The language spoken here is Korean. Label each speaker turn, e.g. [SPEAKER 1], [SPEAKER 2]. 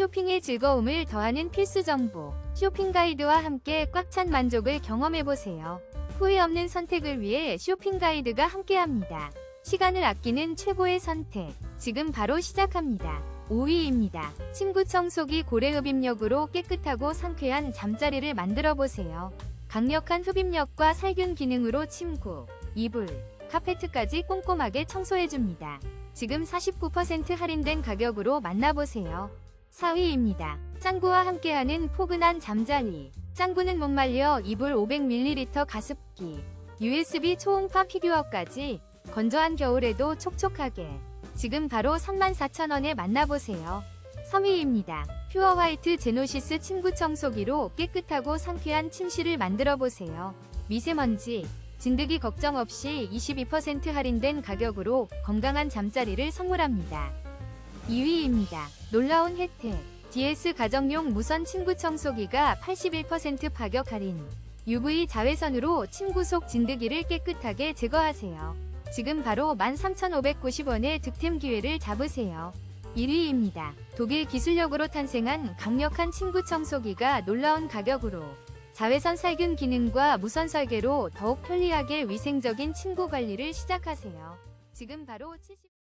[SPEAKER 1] 쇼핑의 즐거움을 더하는 필수 정보. 쇼핑 가이드와 함께 꽉 찬 만족을 경험해보세요. 후회 없는 선택을 위해 쇼핑 가이드가 함께합니다. 시간을 아끼는 최고의 선택. 지금 바로 시작합니다. 5위입니다. 침구 청소기 고래 흡입력으로 깨끗하고 상쾌한 잠자리를 만들어 보세요. 강력한 흡입력과 살균 기능으로 침구, 이불, 카페트까지 꼼꼼하게 청소해줍니다. 지금 49% 할인된 가격으로 만나보세요. 4위입니다. 짱구와 함께하는 포근한 잠자리. 짱구는 못 말려 이불 500ml 가습기, USB 초음파 피규어까지 건조한 겨울에도 촉촉하게. 지금 바로 34,000원에 만나보세요. 3위입니다. 퓨어 화이트 제노시스 침구 청소기로 깨끗하고 상쾌한 침실을 만들어 보세요. 미세먼지, 진드기 걱정 없이 22% 할인된 가격으로 건강한 잠자리를 선물합니다. 2위입니다. 놀라운 혜택. DS 가정용 무선 침구 청소기가 81% 가격 할인. UV 자외선으로 침구 속 진드기를 깨끗하게 제거하세요. 지금 바로 13,590원의 득템 기회를 잡으세요. 1위입니다. 독일 기술력으로 탄생한 강력한 침구 청소기가 놀라운 가격으로 자외선 살균 기능과 무선 설계로 더욱 편리하게 위생적인 침구 관리를 시작하세요. 지금 바로 70